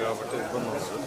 కాబట్టి ఇబ్బంది అవుతుంది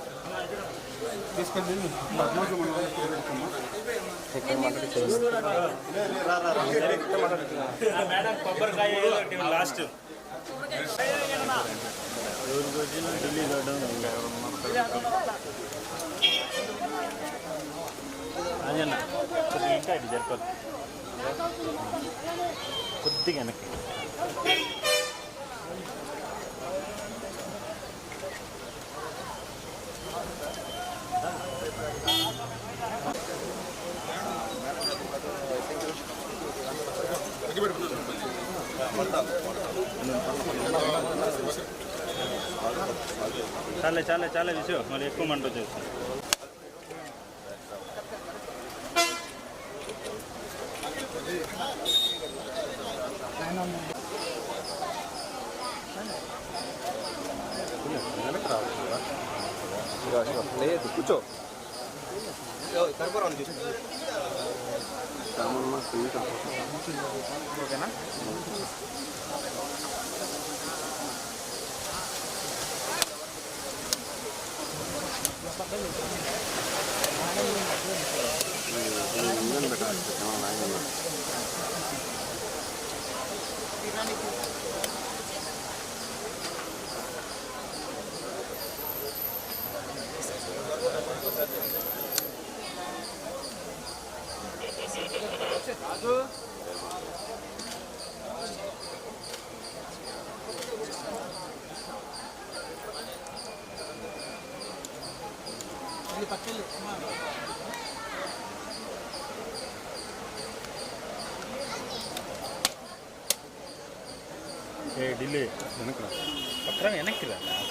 మేడం కొబ్బరికాయ లాస్ట్ అదేనా కొద్దిగా ఇంకా ఇటు జరపదు కొద్దిగా వెనక్కి చాలే చాలే చాలే విషయం మరి ఎక్కువ మంట వచ్చేస్తుంది. లేదు కూర్చో. ఓకేనా ఏ ఢిల్లీ వెనక్కి పక్కన వెనక్కి రా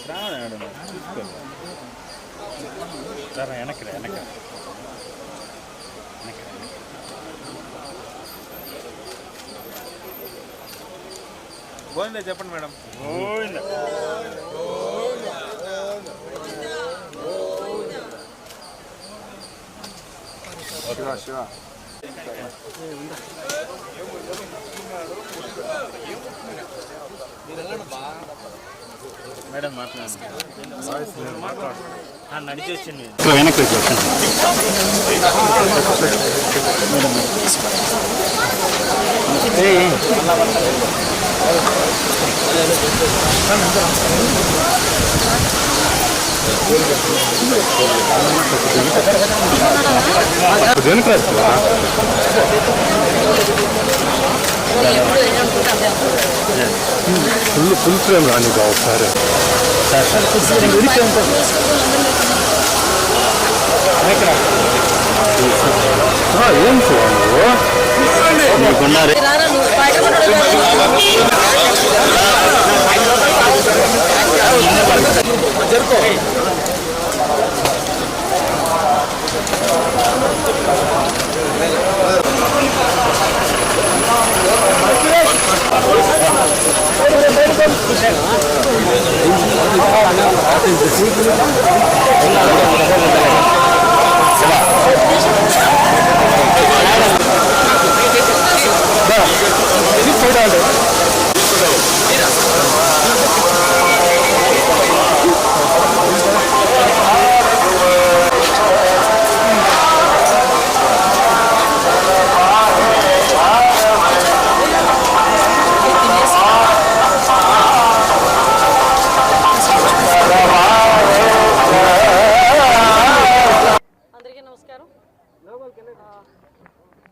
శ్రావణ చూసుకోవాలి రా వెనక్కి రా వెనక్కి రా. వెనక్కి రా, వెనక్కి. గోవిందా చెప్పండి మేడం గోవిందా. శివ శివ మేడం మాట్లాడు నడిచి వచ్చింది వెనక్కి వచ్చి దేని ఫుల్ ఫుల్ ఫ్రేమ్ రాని ఒకసారి ఏం చూడాలి నీకున్నారు జరుకో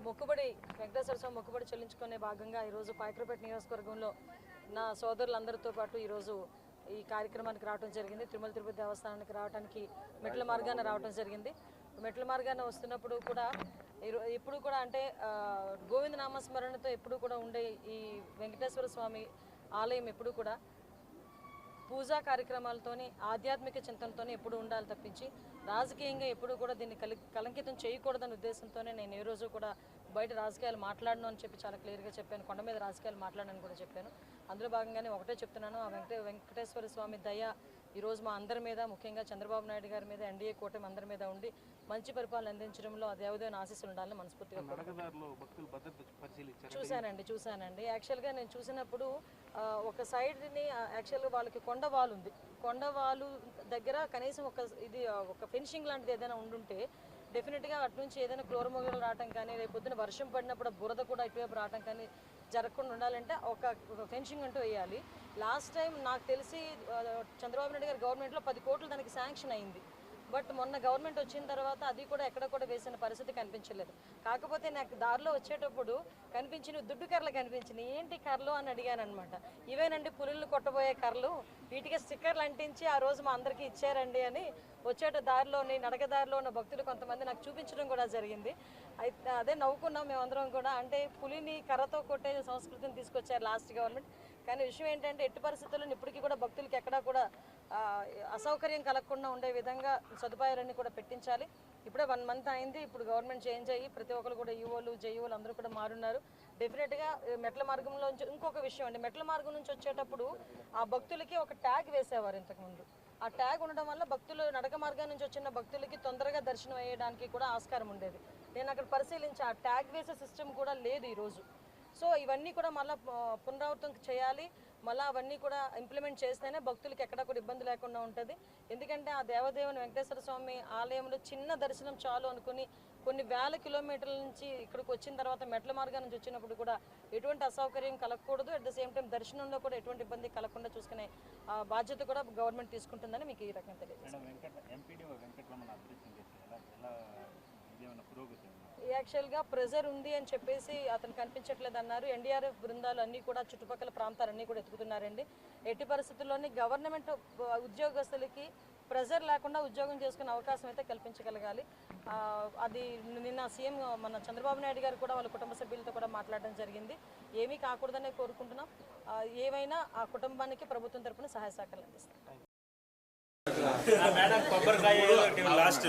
మొక్కుబడి వెంకటేశ్వర స్వామి మొక్కుబడి చెల్లించుకునే భాగంగా ఈరోజు పాయకరపేట నియోజకవర్గంలో నా సోదరులందరితో పాటు ఈరోజు ఈ కార్యక్రమానికి రావడం జరిగింది. తిరుమల తిరుపతి దేవస్థానానికి రావడానికి మెట్ల మార్గాన రావడం జరిగింది. మెట్ల మార్గాన వస్తున్నప్పుడు కూడా ఎప్పుడు కూడా అంటే గోవింద నామస్మరణతో ఎప్పుడు కూడా ఉండే ఈ వెంకటేశ్వర స్వామి ఆలయం ఎప్పుడు కూడా పూజా కార్యక్రమాలతోని ఆధ్యాత్మిక చింతనతోనే ఎప్పుడు ఉండాలి తప్పించి రాజకీయంగా ఎప్పుడు కూడా దీన్ని కలి కలంకితం చేయకూడదనే ఉద్దేశంతోనే నేను ఏ రోజు కూడా బయట రాజకీయాలు మాట్లాడను అని చెప్పి చాలా క్లియర్గా చెప్పాను. కొండ మీద రాజకీయాలు మాట్లాడనని కూడా చెప్పాను. అందులో భాగంగానే ఒకటే చెప్తున్నాను. ఆ వెంకటే వెంకటేశ్వర స్వామి దయ ఈరోజు మా అందరి మీద ముఖ్యంగా చంద్రబాబు నాయుడు గారి మీద ఎన్డీఏ కూటమి అందరి మీద ఉండి మంచి పరిపాలన అందించడంలో ఆ దేవదేవుని ఆశీస్సులు ఉండాలని మనస్ఫూర్తిగా చూశానండి చూశానండి. యాక్చువల్గా నేను చూసినప్పుడు ఒక సైడ్ని యాక్చువల్గా వాళ్ళకి కొండ వాల్ ఉంది. కొండ వాలు దగ్గర కనీసం ఒక ఇది ఒక ఫినిషింగ్ లాంటిది ఏదైనా ఉండుంటే డెఫినెట్గా అటు నుంచి ఏదైనా క్లోరమోగలు రావటం కానీ రేపు పొద్దున వర్షం పడినప్పుడు బురద కూడా ఇటువైపు రావటం కానీ జరగకుండా ఉండాలంటే ఒక ఫెన్సింగ్ అంటూ వేయాలి. లాస్ట్ టైం నాకు తెలిసి చంద్రబాబు నాయుడు గారి గవర్నమెంట్లో పది కోట్లు దానికి శాంక్షన్ అయింది. బట్ మొన్న గవర్నమెంట్ వచ్చిన తర్వాత అది కూడా ఎక్కడ కూడా వేసిన పరిస్థితి కనిపించలేదు. కాకపోతే నాకు దారిలో వచ్చేటప్పుడు కనిపించిన దుడ్డు కర్రలు కనిపించినాయి. ఏంటి కర్రలు అని అడిగాను అనమాట ఇవేనండి పులులు కొట్టబోయే కర్రలు? వీటికి స్టిక్కర్లు అంటించి ఆ రోజు మా అందరికీ ఇచ్చారండి అని వచ్చేట దారిలోని నడక దారిలో ఉన్న భక్తులు కొంతమంది నాకు చూపించడం కూడా జరిగింది. అయితే అదే నవ్వుకున్నాం మేమందరం కూడా. అంటే పులిని కర్రతో కొట్టే సంస్కృతిని తీసుకొచ్చారు లాస్ట్ గవర్నమెంట్. కానీ విషయం ఏంటంటే ఎట్టి పరిస్థితుల్లో ఇప్పటికీ కూడా భక్తులకి ఎక్కడా కూడా అసౌకర్యం కలగకుండా ఉండే విధంగా సదుపాయాలన్నీ కూడా పెట్టించాలి. ఇప్పుడే వన్ మంత్ అయింది ఇప్పుడు గవర్నమెంట్ చేంజ్ అయ్యి ప్రతి ఒక్కరు కూడా ఈవోలు జేఈఓలు అందరూ కూడా మారున్నారు. డెఫినెట్గా మెట్ల మార్గంలో ఇంకొక విషయం అండి మెట్ల మార్గం నుంచి వచ్చేటప్పుడు ఆ భక్తులకి ఒక ట్యాగ్ వేసేవారు ఇంతకుముందు. ఆ ట్యాగ్ ఉండడం వల్ల భక్తులు నడక మార్గం నుంచి వచ్చిన భక్తులకి తొందరగా దర్శనం అయ్యడానికి కూడా ఆస్కారం ఉండేది. నేను అక్కడ పరిశీలించి ఆ ట్యాగ్ వేసే సిస్టమ్ కూడా లేదు ఈరోజు. సో ఇవన్నీ కూడా మళ్ళీ పునరావృతం చేయాలి. మళ్ళీ అవన్నీ కూడా ఇంప్లిమెంట్ చేస్తేనే భక్తులకి ఎక్కడ కూడా ఇబ్బంది లేకుండా ఉంటుంది. ఎందుకంటే ఆ దేవదేవుని వెంకటేశ్వర స్వామి ఆలయంలో చిన్న దర్శనం చాలు అనుకుని కొన్ని వేల కిలోమీటర్ల నుంచి ఇక్కడికి వచ్చిన తర్వాత మెట్ల మార్గం నుంచి వచ్చినప్పుడు కూడా ఎటువంటి అసౌకర్యం కలగకూడదు. అట్ ద సేమ్ టైం దర్శనంలో కూడా ఎటువంటి ఇబ్బంది కలగకుండా చూసుకునే ఆ, బాధ్యత కూడా గవర్నమెంట్ తీసుకుంటుందని మీకు ఈ రకంగా తెలియదు యాక్చువల్గా ప్రెజర్ ఉంది అని చెప్పేసి అతను కనిపించట్లేదు అన్నారు ఎన్డీఆర్ఎఫ్ బృందాలు అన్నీ కూడా చుట్టుపక్కల ప్రాంతాలన్నీ కూడా ఎత్తుకుతున్నారండి ఎట్టి పరిస్థితుల్లోని గవర్నమెంట్ ఉద్యోగస్తులకి ప్రెజర్ లేకుండా ఉద్యోగం చేసుకునే అవకాశం అయితే కల్పించగలగాలి. అది నిన్న సీఎం మన చంద్రబాబు నాయుడు గారు కూడా వాళ్ళ కుటుంబ సభ్యులతో కూడా మాట్లాడడం జరిగింది. ఏమీ కాకూడదనే కోరుకుంటున్నాం. ఏమైనా ఆ కుటుంబానికి ప్రభుత్వం తరపున సహాయ సహకారాలు అందిస్తాం. మేడం కొబ్బరికాయ లాస్ట్.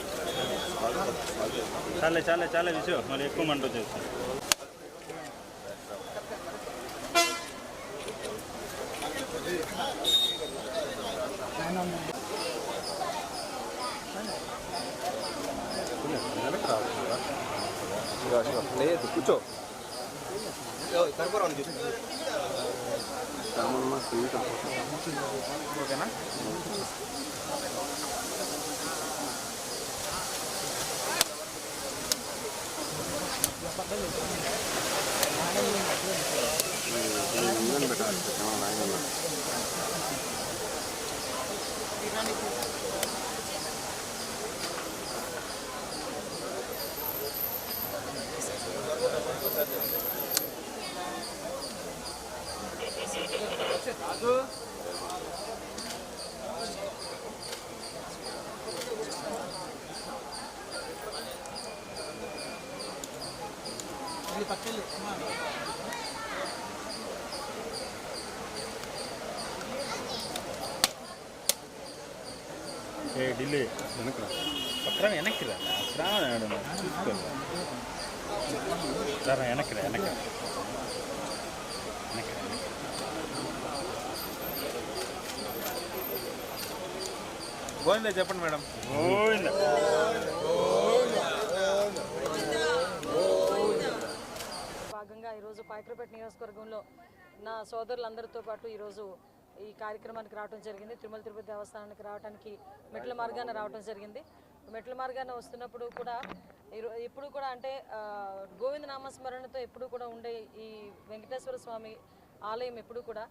చాలే చాలే విషయం మరి ఎక్కువ మంట వచ్చేస్తుంది వెనక్కి రావచ్చు లేదు కూర్చో కర్పూరం ఓకేనా ఏ ఢిల్లీ వెనక్కి రా పక్కన వెనక్కి రా. అక్కడ చూసుకోవాలి రా. వెనక్కి రా వెనక్కి రా. వెనక్కి రా, వెనక్కి. గోవిందా చెప్పండి మేడం. గోవిందా. బాగా నరసరావుపేట నియోజకవర్గంలో నా సోదరులందరితో పాటు ఈరోజు ఈ కార్యక్రమానికి రావడం జరిగింది. తిరుమల తిరుపతి దేవస్థానానికి రావడానికి మెట్ల మార్గాన రావడం జరిగింది. మెట్ల మార్గాన వస్తున్నప్పుడు కూడా ఎప్పుడు కూడా అంటే ఆ, గోవింద నామస్మరణతో ఎప్పుడు కూడా ఉండే ఈ వెంకటేశ్వర స్వామి ఆలయం ఎప్పుడు కూడా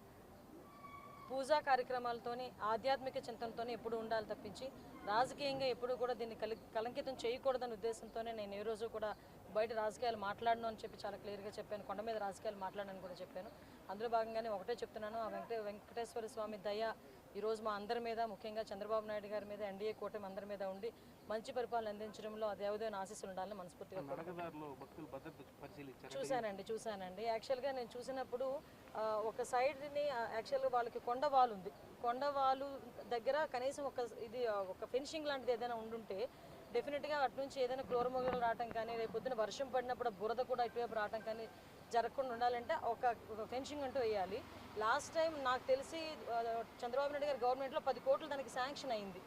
పూజా కార్యక్రమాలతోని ఆధ్యాత్మిక చింతనతోనే ఎప్పుడు ఉండాలి తప్పించి రాజకీయంగా ఎప్పుడు కూడా దీన్ని కలి కలంకితం చేయకూడదనే ఉద్దేశంతోనే నేను ఏ రోజు కూడా బయట రాజకీయాలు మాట్లాడను అని చెప్పి చాలా క్లియర్గా చెప్పాను. కొండ మీద రాజకీయాలు మాట్లాడను కూడా చెప్పాను. అందులో భాగంగానే ఒకటే చెప్తున్నాను. ఆ వెంకటే వెంకటేశ్వర స్వామి దయ ఈరోజు మా అందరి మీద ముఖ్యంగా చంద్రబాబు నాయుడు గారి మీద ఎన్డీఏ కూటమి అందరి మీద ఉండి మంచి పరిపాలన అందించడంలో ఆ దేవదేవుని ఆశీస్సులు ఉండాలని మనస్ఫూర్తిగా చూశానండి చూశానండి. యాక్చువల్గా నేను చూసినప్పుడు ఒక సైడ్ని యాక్చువల్గా వాళ్ళకి కొండ వాల్ ఉంది. కొండ వాలు దగ్గర కనీసం ఒక ఇది ఒక ఫెన్సింగ్ లాంటిది ఏదైనా ఉండుంటే డెఫినెట్గా అటు నుంచి ఏదైనా క్లోరమొగలు రావటం కానీ రేపు పొద్దున వర్షం పడినప్పుడు బురద కూడా ఇటువైపు రావటం కానీ జరగకుండా ఉండాలంటే ఒక ఒక ఫెన్సింగ్ అంటూ వేయాలి. లాస్ట్ టైం నాకు తెలిసి చంద్రబాబు నాయుడు గారి గవర్నమెంట్లో పది కోట్లు దానికి శాంక్షన్ అయింది.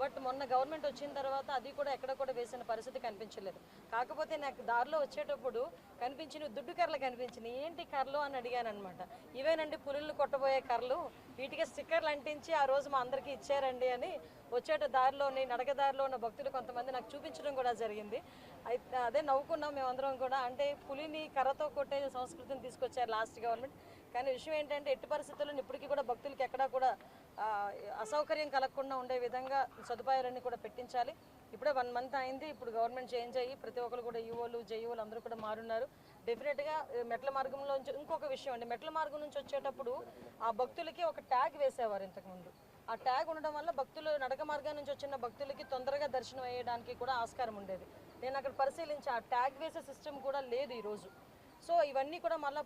బట్ మొన్న గవర్నమెంట్ వచ్చిన తర్వాత అది కూడా ఎక్కడ కూడా వేసిన పరిస్థితి కనిపించలేదు. కాకపోతే నాకు దారిలో వచ్చేటప్పుడు కనిపించిన దుడ్డు కర్రలు కనిపించినాయి. ఏంటి కర్రలు అని అడిగాను అనమాట ఇవేనండి పులులను కొట్టబోయే కర్రలు. వీటికి స్టిక్కర్లు అంటించి ఆ రోజు మా అందరికీ ఇచ్చారండి అని వచ్చేట దారిలోని నడక దారిలో ఉన్న భక్తులు కొంతమంది నాకు చూపించడం కూడా జరిగింది. అయితే అదే నవ్వుకున్నాం మేమందరం కూడా. అంటే పులిని కర్రతో కొట్టే సంస్కృతిని తీసుకొచ్చారు లాస్ట్ గవర్నమెంట్ కానీ విషయం ఏంటంటే ఎట్టి పరిస్థితుల్లో ఇప్పటికీ కూడా భక్తులకి ఎక్కడా కూడా అసౌకర్యం కలగకుండా ఉండే విధంగా సదుపాయాలన్నీ కూడా పెట్టించాలి. ఇప్పుడే వన్ మంత్ అయింది ఇప్పుడు గవర్నమెంట్ చేంజ్ అయ్యి ప్రతి ఒక్కరు కూడా ఈఓలు జేఈఓలు అందరూ కూడా మారున్నారు. డెఫినెట్గా మెట్ల మార్గంలో ఇంకొక విషయం అండి. మెట్ల మార్గం నుంచి వచ్చేటప్పుడు ఆ భక్తులకి ఒక ట్యాగ్ వేసేవారు ఇంతకుముందు. ఆ ట్యాగ్ ఉండడం వల్ల భక్తులు నడక మార్గం నుంచి వచ్చిన భక్తులకి తొందరగా దర్శనం అయ్యడానికి కూడా ఆస్కారం ఉండేది. నేను అక్కడ పరిశీలించి ఆ ట్యాగ్ వేసే సిస్టమ్ కూడా లేదు ఈరోజు. సో ఇవన్నీ కూడా మళ్ళీ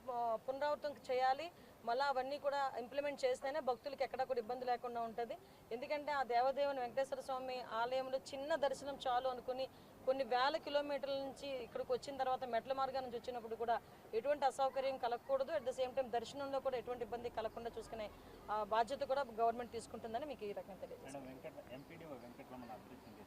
పునరావృతం చేయాలి. మళ్ళీ అవన్నీ కూడా ఇంప్లిమెంట్ చేస్తేనే భక్తులకి ఎక్కడ కూడా ఇబ్బంది లేకుండా ఉంటుంది. ఎందుకంటే ఆ దేవదేవుని వెంకటేశ్వర స్వామి ఆలయంలో చిన్న దర్శనం చాలు అనుకుని కొన్ని వేల కిలోమీటర్ల నుంచి ఇక్కడికి వచ్చిన తర్వాత మెట్ల మార్గం నుంచి వచ్చినప్పుడు కూడా ఎటువంటి అసౌకర్యం కలగకూడదు. అట్ ద సేమ్ టైం దర్శనంలో కూడా ఎటువంటి ఇబ్బంది కలగకుండా చూసుకునే ఆ, బాధ్యత కూడా గవర్నమెంట్ తీసుకుంటుందని మీకు ఈ రకంగా తెలియదు